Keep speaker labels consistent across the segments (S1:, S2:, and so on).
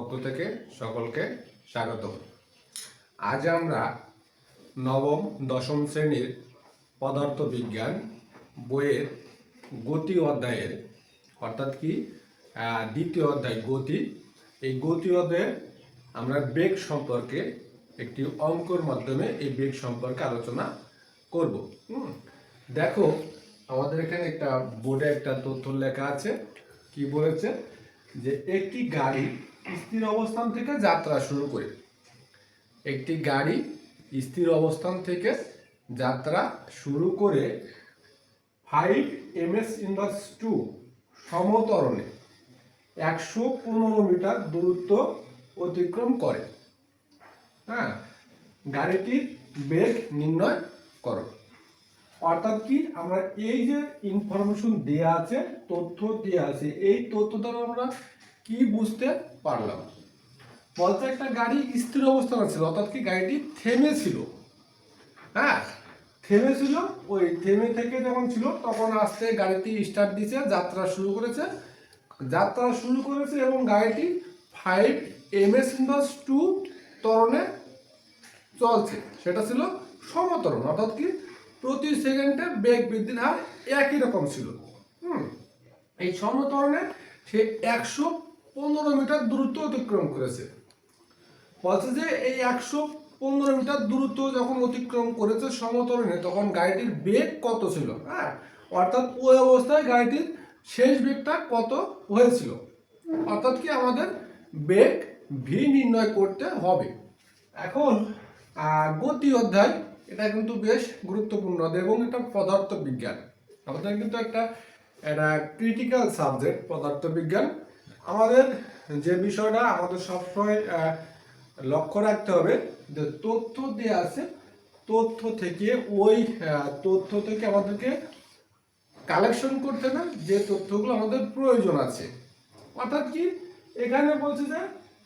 S1: পক্ষ থেকে সকলকে স্বাগত আজ আমরা নবম, দশম শ্রেণির পদার্থ বিজ্ঞান বইয়ের গতি অধ্যায়ের, অর্থাৎ কি দ্বিতীয় অধ্যায় গতি। এই গতি অধ্যায়ে আমরা বেগ সম্পর্কে একটি অঙ্কর মাধ্যমে এই বেগ সম্পর্কে আলোচনা করব। দেখো, আমাদের এখানে একটা বোর্ডে একটা তথ্য লেখা আছে। কি বলেছে? যে একটি গাড়ি স্থির অবস্থান থেকে যাত্রা শুরু করে। একটি গাড়ি স্থির অবস্থান থেকে যাত্রা শুরু করে five M S inverse two সমতরণে একশো পনেরো মিটার দূরত্ব অতিক্রম করে। হ্যাঁ গাড়িটির বেগ নির্ণয় করো। অর্থাৎ কি? আমরা এই যে ইনফরমেশন দেয়া আছে, তথ্য দেয়া আছে, এই তথ্য দ্বারা আমরা কি বুঝতে পারলাম? বলতে একটা গাড়ি স্থির অবস্থানে ছিল, অর্থাৎ কি গাড়িটি থেমেছিল। হ্যাঁ থেমেছিল, ওই থেমে থেকে যখন ছিল, তখন আস্তে গাড়িটি স্টার্ট দিয়েছে যাত্রা শুরু করেছে। যাত্রা শুরু করেছে এবং গাড়িটি five M S inverse two ত্বরণে চলছে। সেটা ছিল সমতরণ, অর্থাৎ কি প্রতি সেকেন্ডে বেগ বৃদ্ধির হার একই রকম ছিল। হুম। এই সমতরণে সে একশো পনেরো মিটার দূরত্ব অতিক্রম করেছে। বলছে যে এই একশো পনেরো মিটার দূরত্ব যখন অতিক্রম করেছে সমতরণে তখন গাড়িটির বেগ কত ছিল? হ্যাঁ অর্থাৎ ওই অবস্থায় গাড়িটির শেষ বেগটা কত হয়েছিল? অর্থাৎ কি আমাদের বেগ ভি নির্ণয় করতে হবে। এখন গতি অধ্যায় এটা কিন্তু বেশ গুরুত্বপূর্ণ এবং এটা পদার্থ বিজ্ঞান আমাদের কিন্তু একটা এটা ক্রিটিক্যাল সাবজেক্ট পদার্থ বিজ্ঞান আমাদের যে বিষয়টা আমাদের সবসময় লক্ষ্য রাখতে হবে যে তথ্য দেওয়া আছে, তথ্য থেকে ওই তথ্য থেকে আমাদেরকে কালেকশন করতে হবে যে তথ্যগুলো আমাদের প্রয়োজন আছে। অর্থাৎ কি? এখানে বলছে যে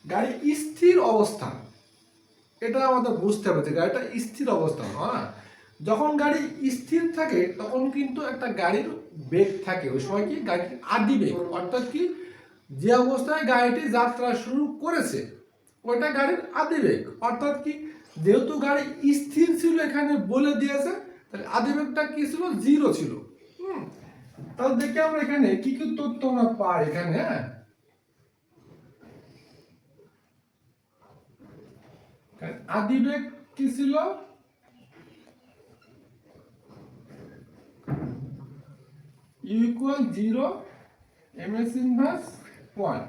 S1: গাড়ি স্থির অবস্থান। এটা আমাদের বুঝতে হবে যে গাড়িটা স্থির অবস্থান হ্যাঁ? যখন গাড়ি স্থির থাকে, তখন কিন্তু একটা গাড়ির বেগ থাকে। ওই সময় কি? গাড়ির আদি বেগ। অর্থাৎ কি? যে অবস্থায় গাড়িটি যাত্রা শুরু করেছে, ওইটা গাড়ির আদি বেগ। অর্থাৎ কি? যেহেতু গাড়ি স্থির ছিল এখানে বলে দিয়েছে, তাহলে আদি বেগটা কি ছিল? জিরো ছিল। হুম। তাহলে দেখি আমরা এখানে কি কি তথ্য আমরা পাই এখানে হ্যাঁ? আদি বেগ কি ছিল? Equal zero M S inverse point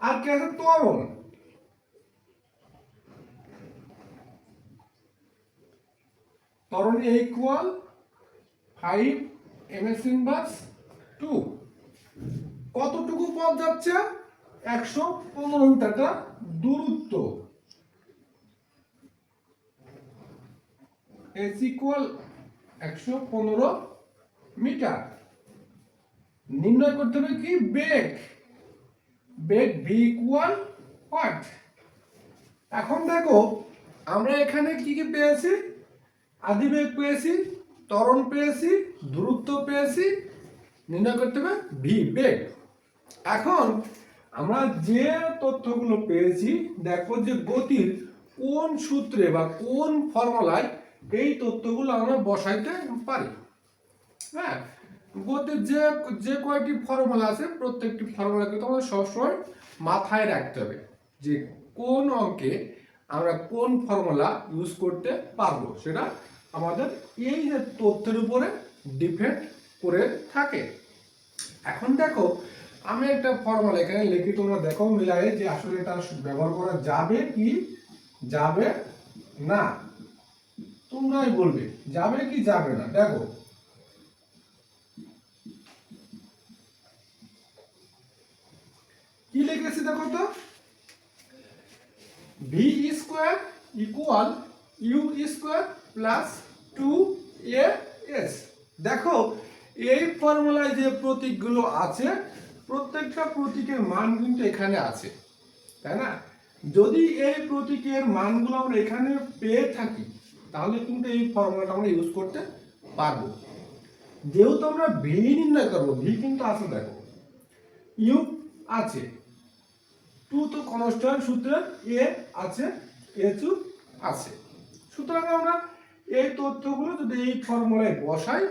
S1: আর কি আছে? ত্বরণ ত্বরণ equal five M S inverse two কতটুকু পথ যাচ্ছে? একশো পনেরো মিটারটা দূরত্ব। এস ইকুয়াল একশো পনেরো মিটার। নির্ণয় করতে হবে কি? বেগ। বেগ ভি ইকুয়াল হোয়াট এখন দেখো, আমরা এখানে কি কি পেয়েছি? আদি বেগ পেয়েছি, ত্বরণ পেয়েছি, দূরত্ব পেয়েছি। নির্ণয় করতে হবে ভি বেগ। এখন আমরা যে তথ্যগুলো পেয়েছি, দেখো যে গতির কোন সূত্রে বা কোন ফর্মুলায় এই তথ্যগুলো আমরা বসাইতে পারি। হ্যাঁ গতির যে যে কয়টি ফর্মুলা আছে, প্রত্যেকটি ফর্মুলা কিন্তু আমাদের সবসময় মাথায় রাখতে হবে যে কোন অঙ্কে আমরা কোন ফর্মুলা ইউজ করতে পারব, সেটা আমাদের এই যে তথ্যের উপরে ডিপেন্ড করে থাকে। এখন দেখো, আমি একটা ফর্মুলা এখানে লিখি, তোমরা দেখো মিলাই যে আসলে এটা ব্যবহার করা যাবে কি, যাবে না। তোমরাই বলবে, যাবে কি যাবে না, দেখো। কি লিখেছি দেখো তো? V square equal U square plus two A S দেখো, এই ফর্মুলায় যে প্রতীকগুলো আছে, প্রত্যেকটা প্রতীকের মান কিন্তু এখানে আছে, তাই না? যদি এই প্রতীকের মানগুলো আমরা এখানে পেয়ে থাকি তাহলে কিন্তু এই ফর্মুলাটা আমরা ইউজ করতে পারব। যেহেতু আমরা ভি নির্ণয় করব, ভি কিন্তু আছে দেখো। ইউ আছে। টু তো কনস্ট্যান্ট সুতরাং এ আছে এইচও আছে। সুতরাং আমরা এই তথ্যগুলো যদি এই ফর্মুলায় বসাই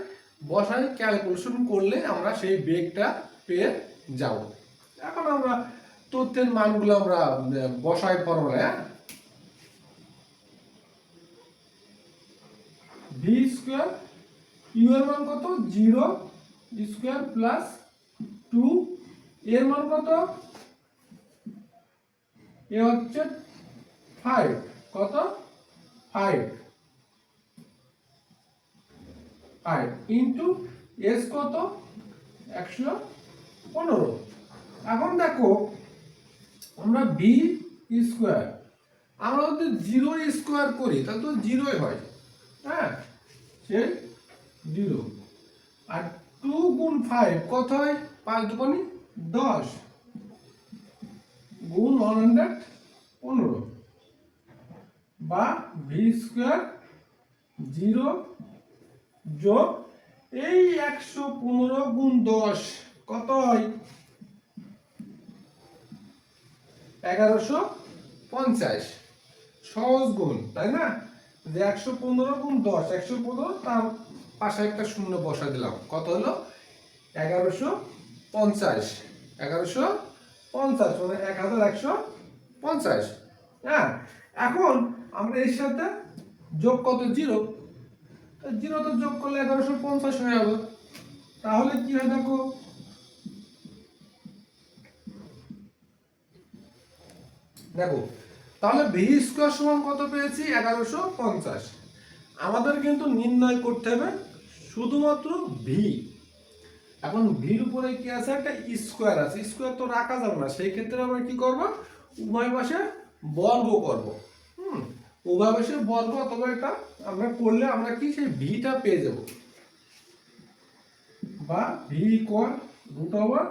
S1: বসাই ক্যালকুলেশন করলে আমরা সেই বেগটা পেয়ে যাব। এখন আমরা তথ্যের মানগুলো আমরা বসাই ফর্মুলায় হ্যাঁ? ভি স্কোয়ার ইউ এর মান কত? জিরো স্কোয়ার প্লাস টু এর মান কত? এ হচ্ছে ফাইভ কত? ফাইভ ফাইভ ইন্টু এস কত? একশো পনেরো। এখন দেখো, আমরা বি স্কোয়ার আমরা যদি জিরো স্কোয়ার করি, তাহলে তো জিরোই হয়। হ্যাঁ? সেই জিরো। আর টু গুণ ফাইভ, কত হয়? পাঁচ দুপানি দশ। গুণ ওয়ান হান্ড্রেড পনেরো। বা ভি স্কোয়ার জিরো যোগ এই একশো পনেরো গুণ দশ, কত হয়? এগারোশো পঞ্চাশ। সহজ গুণ, তাই না? যে একশো পনেরো গুণ দশ, একশো পনেরো, তার পাশে একটা শূন্য বসা দিলাম। কত হলো? এগারোশো পঞ্চাশ। এগারোশো পঞ্চাশ মানে এক হাজার একশো পঞ্চাশ। হ্যাঁ এখন আমরা এর সাথে যোগ কত? জিরো। জিরো তো যোগ করলে এগারোশো পঞ্চাশ হয়ে যাবে। তাহলে কি হয় দেখো? দেখো তাহলে ভি স্কোয়ার সমান কত পেয়েছি? এগারোশো পঞ্চাশ। আমাদের কিন্তু নির্ণয় করতে হবে শুধুমাত্র ভি এখন ভির উপরে কি আছে? একটা স্কোয়ার আছে। স্কোয়ার তো রাখা যাবে না। সেই ক্ষেত্রে আমরা কি করব? উভয় পাশে বর্গ করব। হুম? উভয় পাশে বর্গ অথবা এটা আমরা করলে আমরা কি সেই ভিটা পেয়ে যাব। বা ভি ইকুয়াল রুট ওভার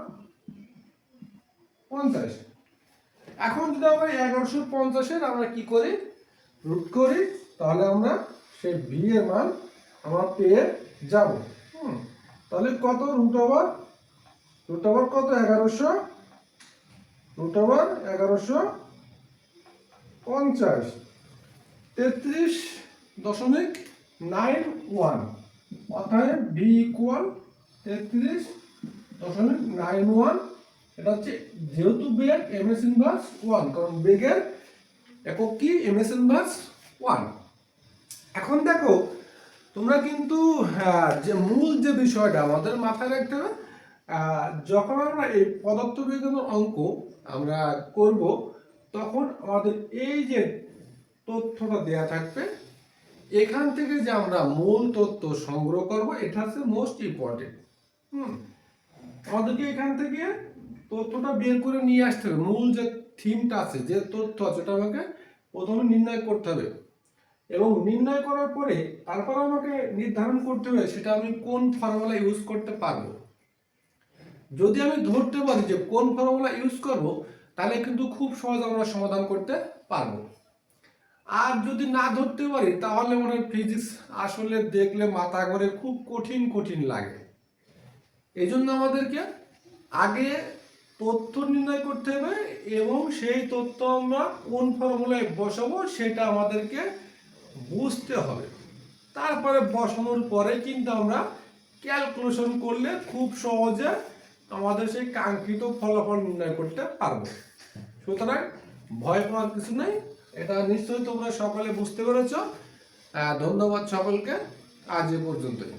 S1: পঞ্চাশ। এখন যদি আমরা এগারোশো পঞ্চাশের আমরা কি করি? রুট করি, তাহলে আমরা সেই ভি এর মান আমরা পেয়ে যাব। হুম, তাহলে কত রুট ওভার রুট ওভার কত? এগারোশো। রুট ওভার এগারোশো পঞ্চাশ। তেত্রিশ দশমিক নাইন ওয়ান। অর্থাৎ বি ইকুয়াল তেত্রিশ দশমিক নাইন ওয়ান। এটা হচ্ছে যেহেতু বেগ এম এস ইনভার্স ওয়ান কারণ বেগের একক কি? এম এস ইনভার্স ওয়ান এখন দেখো, তোমরা কিন্তু যে মূল যে বিষয়টা আমাদের মাথায় রাখতে হবে যখন আমরা এই পদার্থবিজ্ঞানের অঙ্ক আমরা করব, তখন আমাদের এই যে তথ্যটা দেয়া থাকবে, এখান থেকে যে আমরা মূল তথ্য সংগ্রহ করব, এটা হচ্ছে মোস্ট ইম্পর্টেন্ট হুম? আমাদেরকে এখান থেকে তথ্যটা বের করে নিয়ে আসতে হবে। মূল যে থিমটা আছে, যে তথ্য আছে, ওটা আমাকে প্রথমে নির্ণয় করতে হবে। এবং নির্ণয় করার পরে তারপর আমাকে নির্ধারণ করতে হবে সেটা আমি কোন ফর্মুলা ইউজ করতে পারব। যদি আমি ধরতে পারি যে কোন ফর্মুলা ইউজ করব, তাহলে কিন্তু খুব সহজ আমরা সমাধান করতে পারব। আর যদি না ধরতে পারি, তাহলে মনে হয় ফিজিক্স আসলে দেখলে মাথা করে খুব কঠিন কঠিন লাগে। এই জন্য আমাদেরকে আগে তথ্য নির্ণয় করতে হবে এবং সেই তথ্য আমরা কোন ফর্মুলায় বসাবো সেটা আমাদেরকে বুঝতে হবে। তারপরে বসানোর পরে কিন্তু আমরা ক্যালকুলেশন করলে খুব সহজে আমাদের সেই কাঙ্ক্ষিত ফলাফল নির্ণয় করতে পারব। সুতরাং ভয় পাওয়ার কিছু নেই, এটা নিশ্চয়ই তোমরা সকালে বুঝতে পেরেছ। ধন্যবাদ সকলকে, আজ এ পর্যন্তই।